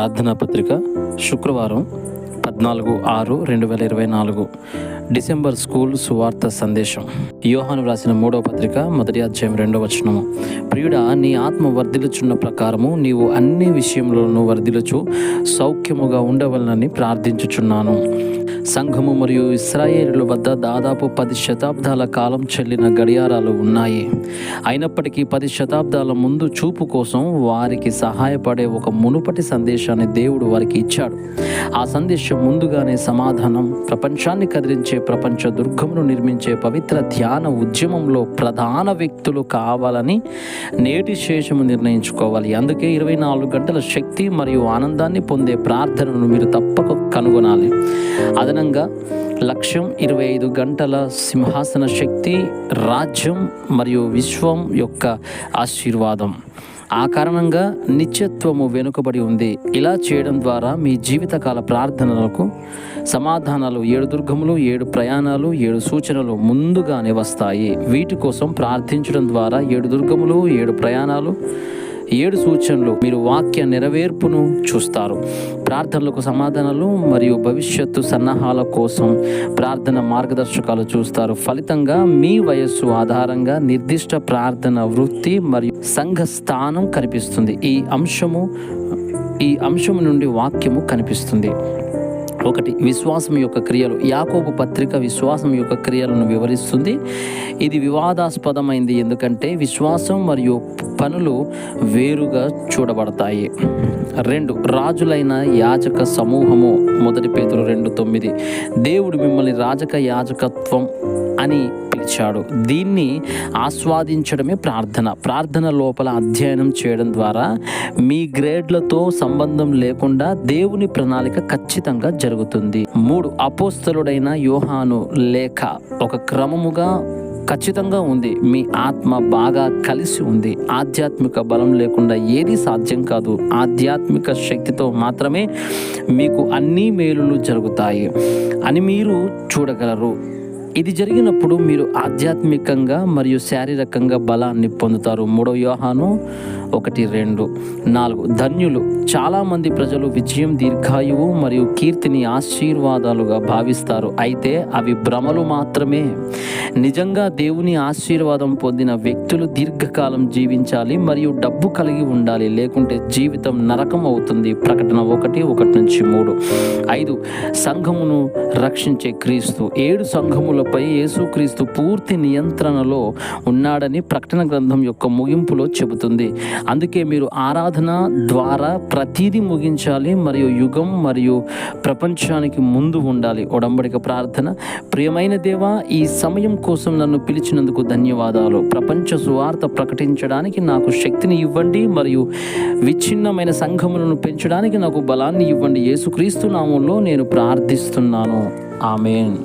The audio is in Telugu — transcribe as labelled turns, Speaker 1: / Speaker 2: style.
Speaker 1: ప్రార్థనా పత్రిక శుక్రవారం పద్నాలుగు ఆరు రెండు వేల ఇరవై నాలుగు. డిసెంబర్ స్కూల్ సువార్త సందేశం. యోహాను వ్రాసిన మూడవ పత్రిక మొదటి అధ్యాయం రెండవ వచనము ప్రియుడా నీ ఆత్మ వర్ధిలుచున్న ప్రకారము నీవు అన్ని విషయంలోనూ వర్ధిలుచు సౌఖ్యముగా ఉండవలనని ప్రార్థించుచున్నాను. సంఘము మరియు ఇస్రాయేలుల వద్ద దాదాపు పది శతాబ్దాల కాలం చెల్లిన గడియారాలు ఉన్నాయి. అయినప్పటికీ పది శతాబ్దాల ముందు చూపు కోసం వారికి సహాయపడే ఒక మునుపటి సందేశాన్ని దేవుడు వారికి ఇచ్చాడు. ఆ సందేశం ముందుగానే సమాధానం ప్రపంచాన్ని కదిలించే ప్రపంచ దుర్గమును నిర్మించే పవిత్ర ధ్యాన ఉద్యమంలో ప్రధాన వ్యక్తులు కావాలని నేటి శేషము నిర్ణయించుకోవాలి. అందుకే ఇరవై నాలుగు గంటల శక్తి మరియు ఆనందాన్ని పొందే ప్రార్థనను మీరు తప్పక కనుగొనాలి. అదన అదనంగా లక్ష్యం ఇరవై ఐదు గంటల సింహాసన శక్తి రాజ్యం మరియు విశ్వం యొక్క ఆశీర్వాదం. ఆ కారణంగా నిత్యత్వము వెనుకబడి ఉంది. ఇలా చేయడం ద్వారా మీ జీవితకాల ప్రార్థనలకు సమాధానాలు ఏడు దుర్గములు ఏడు ప్రయాణాలు ఏడు సూచనలు ముందుగానే వస్తాయి. వీటి కోసం ప్రార్థించడం ద్వారా ఏడు దుర్గములు ఏడు ప్రయాణాలు ఏడు సూచనలు మీరు వాక్య నెరవేర్పును చూస్తారు. ప్రార్థనలకు సమాధానాలు మరియు భవిష్యత్తు సన్నాహాల కోసం ప్రార్థన మార్గదర్శకాలు చూస్తారు. ఫలితంగా మీ వయస్సు ఆధారంగా నిర్దిష్ట ప్రార్థన వృత్తి మరియు సంఘ స్థానం కనిపిస్తుంది. ఈ అంశము ఈ అంశము నుండి వాక్యము కనిపిస్తుంది. ఒకటి విశ్వాసం యొక్క క్రియలు. యాకోబు పత్రిక విశ్వాసం యొక్క క్రియలను వివరిస్తుంది. ఇది వివాదాస్పదమైంది ఎందుకంటే విశ్వాసం మరియు పనులు వేరుగా చూడబడతాయి. రెండు రాజులైన యాజక సమూహము. మొదటి పేదలు రెండు తొమ్మిది. దేవుడు మిమ్మల్ని రాజక యాజకత్వం అని పిలిచాడు. దీన్ని ఆస్వాదించడమే ప్రార్థన. ప్రార్థన లోపల అధ్యయనం చేయడం ద్వారా మీ గ్రేడ్లతో సంబంధం లేకుండా దేవుని ప్రణాళిక ఖచ్చితంగా జరుగుతుంది. మూడు అపోస్తలుడైన యోహాను లేఖ ఒక క్రమముగా ఖచ్చితంగా ఉంది. మీ ఆత్మ బాగా కలిసి ఉంది. ఆధ్యాత్మిక బలం లేకుండా ఏది సాధ్యం కాదు. ఆధ్యాత్మిక శక్తితో మాత్రమే మీకు అన్ని మేలులు జరుగుతాయి అని మీరు చూడగలరు. ఇది జరిగినప్పుడు మీరు ఆధ్యాత్మికంగా మరియు శారీరకంగా బలాన్ని పొందుతారు. మూడో యోహాను ఒకటి రెండు నాలుగు. ధన్యులు. చాలామంది ప్రజలు విజయం దీర్ఘాయువు మరియు కీర్తిని ఆశీర్వాదాలుగా భావిస్తారు. అయితే అవి భ్రమలు మాత్రమే. నిజంగా దేవుని ఆశీర్వాదం పొందిన వ్యక్తులు దీర్ఘకాలం జీవించాలి మరియు డబ్బు కలిగి ఉండాలి. లేకుంటే జీవితం నరకం అవుతుంది. ప్రకటన ఒకటి ఒకటి నుంచి మూడు. ఐదు. సంఘమును రక్షించే క్రీస్తు. ఏడు సంఘములపై యేసుక్రీస్తు పూర్తి నియంత్రణలో ఉన్నాడని ప్రకటన గ్రంథం యొక్క ముగింపులో చెబుతుంది. అందుకే మీరు ఆరాధన ద్వారా ప్రతీది ముగించాలి మరియు యుగం మరియు ప్రపంచానికి ముందు ఉండాలి. ఒడంబడిక ప్రార్థన. ప్రియమైన దేవా ఈ సమయం కోసం నన్ను పిలిచినందుకు ధన్యవాదాలు. ప్రపంచ సువార్త ప్రకటించడానికి నాకు శక్తిని ఇవ్వండి మరియు విచ్ఛిన్నమైన సంఘములను పెంచడానికి నాకు బలాన్ని ఇవ్వండి. యేసుక్రీస్తు నామంలో నేను ప్రార్థిస్తున్నాను. ఆమెన్.